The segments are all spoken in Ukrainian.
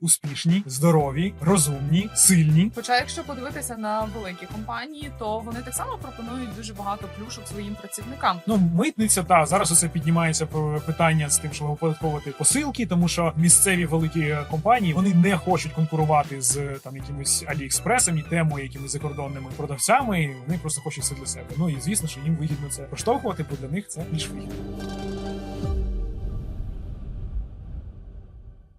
успішні, здорові, розумні, сильні. Хоча, якщо подивитися на великі компанії, то вони так само пропонують дуже багато плюшок своїм працівникам. Ну, митниця, та зараз оце піднімається питання з тим, щоб оподатковувати посилки, тому що місцеві великі компанії вони не хочуть конкурувати з там якимось Аліекспресом і темою, якимись закордонними продавцями. Вони просто хочуть все для себе. Ну і звісно, що їм вигідно це проштовхувати, бо для них це більш вигідно.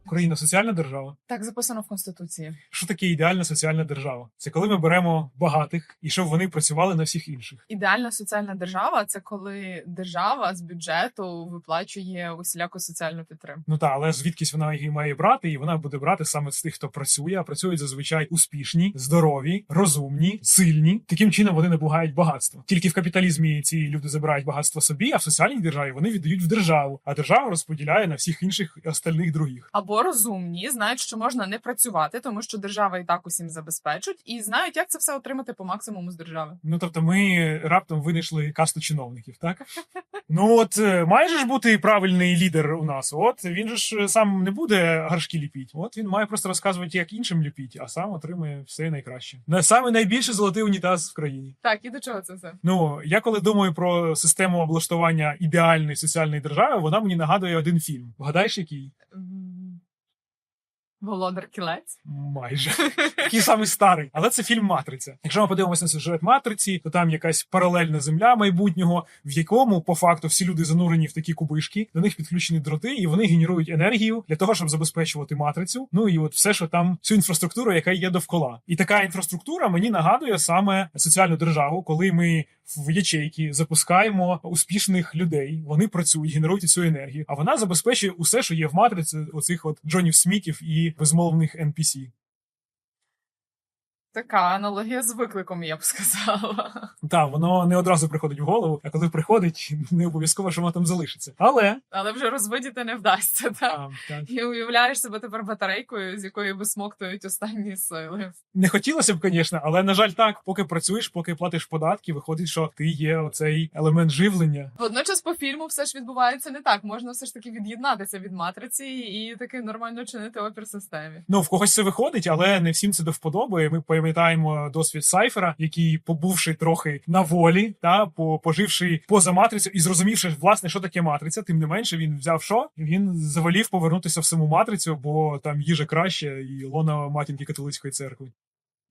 Україна соціальна держава. Так записано в конституції. Що таке ідеальна соціальна держава? Це коли ми беремо багатих і щоб вони працювали на всіх інших. Ідеальна соціальна держава це коли держава з бюджету виплачує усіляку соціальну підтримку. Ну так, але звідкись вона її має брати, і вона буде брати саме з тих, хто працює, а працюють зазвичай успішні, здорові, розумні, сильні. Таким чином вони набувають багатство. Тільки в капіталізмі ці люди забирають багатство собі, а в соціальній державі вони віддають в державу, а держава розподіляє на всіх інших остальних других. Або розумні знають, що можна не працювати, тому що держава і так усім забезпечить, і знають, як це все отримати по максимуму з держави. Ну тобто, ми раптом винайшли касту чиновників, так? Ну от е, має ж бути правильний лідер у нас. От він же ж сам не буде гаршки ліпіть. От він має просто розказувати, як іншим ліпіть, а сам отримує все найкраще. На саме найбільший золотий унітаз в країні. Так, і до чого це все? Ну я коли думаю про систему облаштування ідеальної соціальної держави, вона мені нагадує один фільм. Вгадаєш, який? Володар кілець. Майже такий самий старий, але це фільм Матриця. Якщо ми подивимося на сюжет матриці, то там якась паралельна земля майбутнього, в якому по факту всі люди занурені в такі кубишки, до них підключені дроти, і вони генерують енергію для того, щоб забезпечувати матрицю. Ну і от все, що там всю інфраструктуру, яка є довкола. І така інфраструктура мені нагадує саме соціальну державу, коли ми в ячейки запускаємо успішних людей. Вони працюють, генерують цю енергію, а вона забезпечує усе, що є в матриці оцих от Джонів Смітів і безмовних NPC. Така аналогія з викликом, я б сказала. Так, воно не одразу приходить в голову, а коли приходить, не обов'язково, що воно там залишиться. Але Але вже розвидіти не вдасться, так? а, так, І уявляєш себе тепер батарейкою, з якої висмоктують останні сили. не хотілося б, звісно, але на жаль, так, поки працюєш, поки платиш податки, виходить, що ти є оцей елемент живлення. Водночас по фільму все ж відбувається не так. Можна все ж таки від'єднатися від матриці і таки нормально чинити опір системі. Ну, в когось це виходить, але не всім це до вподоби. Ми пам'ятаємо досвід Сайфера, який, побувши трохи на волі, та по- поживши поза матрицю і зрозумівши, власне, що таке матриця, тим не менше він взяв що? Він завалів повернутися в саму матрицю, бо там їжа краще і лона матінки католицької церкви.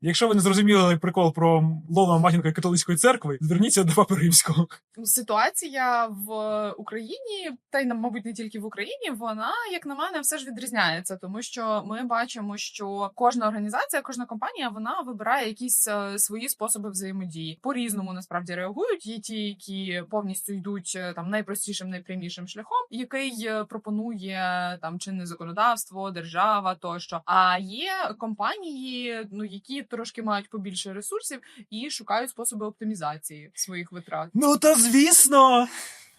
Якщо ви не зрозуміли прикол про лона матінка католицької церкви, зверніться до папи римського. Ситуація в Україні, та й мабуть не тільки в Україні, вона, як на мене, все ж відрізняється, тому що ми бачимо, що кожна організація, кожна компанія вона вибирає якісь е, свої способи взаємодії. По різному насправді реагують. Є ті, які повністю йдуть е, там найпростішим, найпрямішим шляхом, який е, пропонує там чинне законодавство, держава тощо. А є компанії, ну які трошки мають побільше ресурсів і шукають способи оптимізації своїх витрат. Ну то звісно.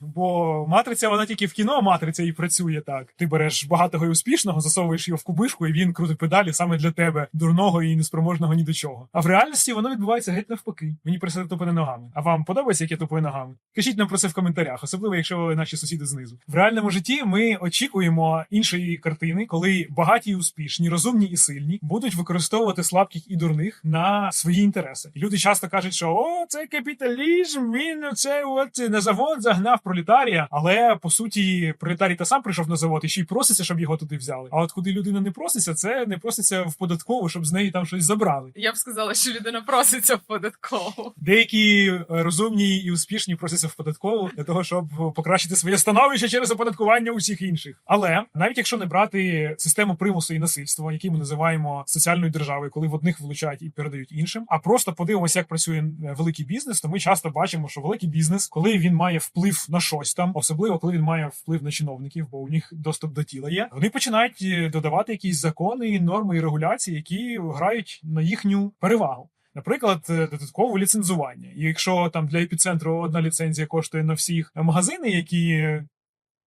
Бо матриця, вона тільки в кіно матриця і працює так. Ти береш багатого і успішного, засовуєш його в кубишку, і він крутить педалі саме для тебе, дурного і неспроможного ні до чого. А в реальності воно відбувається геть навпаки. Мені просто тупане ногами. А вам подобається, як я тупаю ногами? Кажіть нам про це в коментарях, особливо якщо ви наші сусіди знизу. В реальному житті ми очікуємо іншої картини, коли багаті і успішні, розумні і сильні будуть використовувати слабких і дурних на свої інтереси. І люди часто кажуть, що о, це капіталізм, він це от на завод загнав пролетарія. Але по суті, пролетарій та сам прийшов на завод і ще й проситься, щоб його туди взяли. А от куди людина не проситься, це не проситься в податкову, щоб з неї там щось забрали. Я б сказала, що людина проситься в податкову. Деякі е, розумні і успішні просяться в податкову для того, щоб покращити своє становище через оподаткування усіх інших. Але навіть якщо не брати систему примусу і насильства, які ми називаємо соціальною державою, коли в одних вилучають і передають іншим, а просто подивимося, як працює е, великий бізнес, то ми часто бачимо, що великий бізнес, коли він має вплив на щось там, особливо коли він має вплив на чиновників, бо у них доступ до тіла є. Вони починають е, додавати якісь закони, норми і регуляції, які грають на їхню перевагу. Наприклад, е, додаткове ліцензування. І якщо там для епіцентру одна ліцензія коштує на всіх магазини, які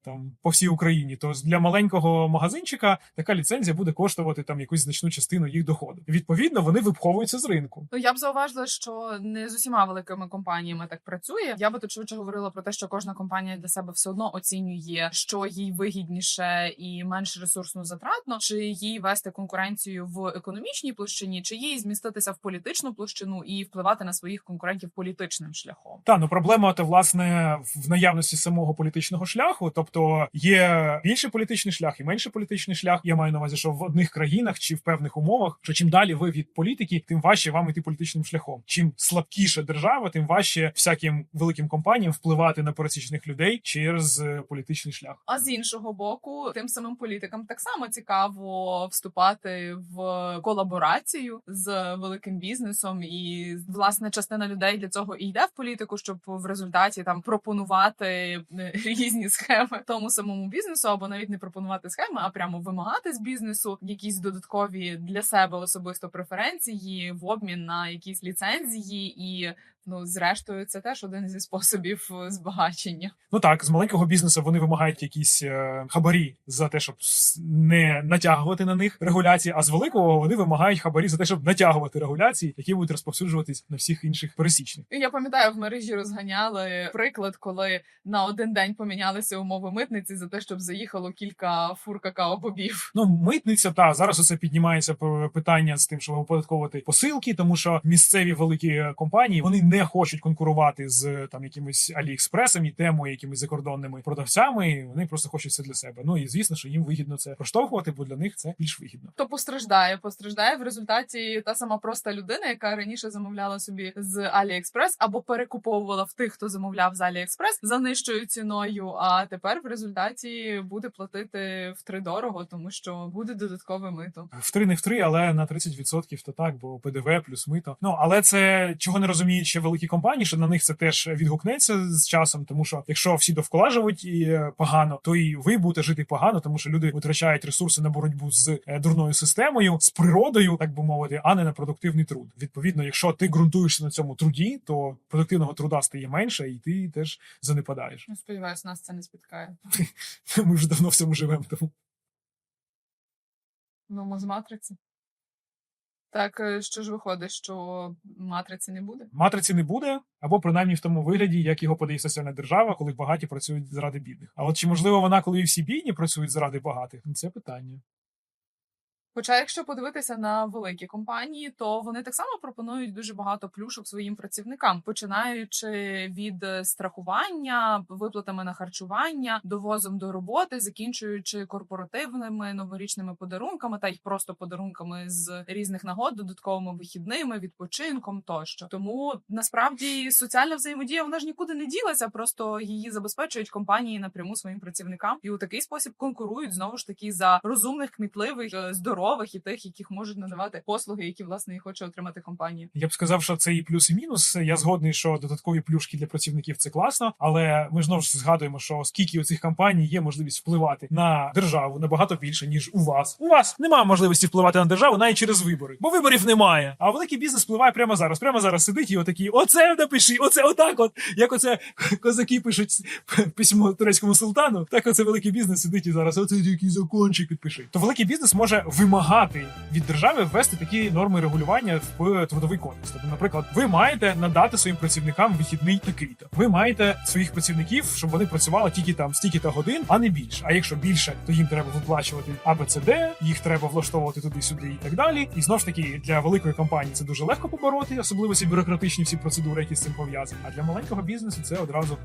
там по всій Україні, то для маленького магазинчика така ліцензія буде коштувати там якусь значну частину їх доходу. Відповідно, вони випховуються з ринку. Ну я б зауважила, що не з усіма великими компаніями так працює. Я би тут швидше говорила про те, що кожна компанія для себе все одно оцінює, що їй вигідніше і менш ресурсно затратно, чи їй вести конкуренцію в економічній площині, чи їй зміститися в політичну площину і впливати на своїх конкурентів політичним шляхом. Та ну проблема то власне в наявності самого політичного шляху. Тобто є більший політичний шлях і менший політичний шлях. Я маю на увазі, що в одних країнах чи в певних умовах, що чим далі ви від політики, тим важче вам іти політичним шляхом. Чим слабкіша держава, тим важче всяким великим компаніям впливати на пересічних людей через е, політичний шлях. А з іншого боку, тим самим політикам так само цікаво вступати в колаборацію з великим бізнесом, і власне частина людей для цього і йде в політику, щоб в результаті там пропонувати е, різні схеми тому самому бізнесу, або навіть не пропонувати схеми, а прямо вимагати з бізнесу якісь додаткові для себе особисто преференції в обмін на якісь ліцензії і. Ну, зрештою, це теж один зі способів е, збагачення. Ну так, з маленького бізнесу вони вимагають якісь е, хабарі за те, щоб не натягувати на них регуляції. А з великого вони вимагають хабарі за те, щоб натягувати регуляції, які будуть розповсюджуватись на всіх інших пересічних. Я пам'ятаю, в мережі розганяли приклад, коли на один день помінялися умови митниці за те, щоб заїхало кілька фур какао-бобів. Ну, митниця та зараз оце піднімається питання з тим, щоб оподатковувати посилки, тому що місцеві великі компанії вони не хочуть конкурувати з там якимись Аліекспресом і тему, якимись закордонними продавцями. Вони просто хочуть все для себе. Ну і звісно, що їм вигідно це проштовхувати, бо для них це більш вигідно. Хто постраждає? Постраждає в результаті та сама проста людина, яка раніше замовляла собі з AliExpress або перекуповувала в тих, хто замовляв з AliExpress за нижчою ціною. А тепер в результаті буде платити втридорого, тому що буде додаткове мито. В три не в три, але на 30% то так, бо ПДВ плюс мито. Ну але це чого не розуміють ще великі компанії, що на них це теж відгукнеться з часом, тому що якщо всі довкола живуть і е, погано, то і ви будете жити погано, тому що люди витрачають ресурси на боротьбу з е, дурною системою, з природою, так би мовити, а не на продуктивний труд. Відповідно, якщо ти ґрунтуєшся на цьому труді, то продуктивного труда стає менше, і ти теж занепадаєш. Я сподіваюся, нас це не спіткає. Ми вже давно в цьому живемо. Тому Ну, ми з матриці. Так, е, що ж виходить, що матриці не буде? матриці не буде, або принаймні в тому вигляді, як його подає соціальна держава, коли багаті працюють заради бідних. А от чи можливо вона, коли і всі бідні працюють заради багатих? Ну, Це питання. Хоча, якщо подивитися на великі компанії, то вони так само пропонують дуже багато плюшок своїм працівникам, починаючи від е, страхування, виплатами на харчування, довозом до роботи, закінчуючи корпоративними новорічними подарунками та й просто подарунками з різних нагод, додатковими вихідними, відпочинком тощо. Тому насправді соціальна взаємодія вона ж нікуди не ділася, просто її забезпечують компанії напряму своїм працівникам, і у такий спосіб конкурують знову ж таки за розумних, кмітливих, е, здорових і тих, яких можуть надавати послуги, які власне і хоче отримати компанія. Я б сказав, що це і плюс, і мінус. Я згодний, що додаткові плюшки для працівників це класно, але ми знову ж згадуємо, що скільки у цих компаній є можливість впливати на державу набагато більше ніж у вас. У вас немає можливості впливати на державу навіть через вибори, бо виборів немає. А великий бізнес впливає прямо зараз. Прямо зараз сидить і отакий, оце напиши, оце отак. От як оце козаки пишуть письмо турецькому султану, так оце великий бізнес сидить і зараз. Оце який закончик підпиши. То великий бізнес може вимагати від держави ввести такі норми регулювання в трудовий кодекс. Тобто, наприклад, ви маєте надати своїм працівникам вихідний такий-то. Ви маєте своїх працівників, щоб вони працювали тільки там стільки-то годин, а не більше. А якщо більше, то їм треба виплачувати АБЦД, їх треба влаштовувати туди-сюди і так далі. І знов ж таки для великої компанії це дуже легко побороти, особливо ці бюрократичні всі процедури, які з цим пов'язані. А для маленького бізнесу це одразу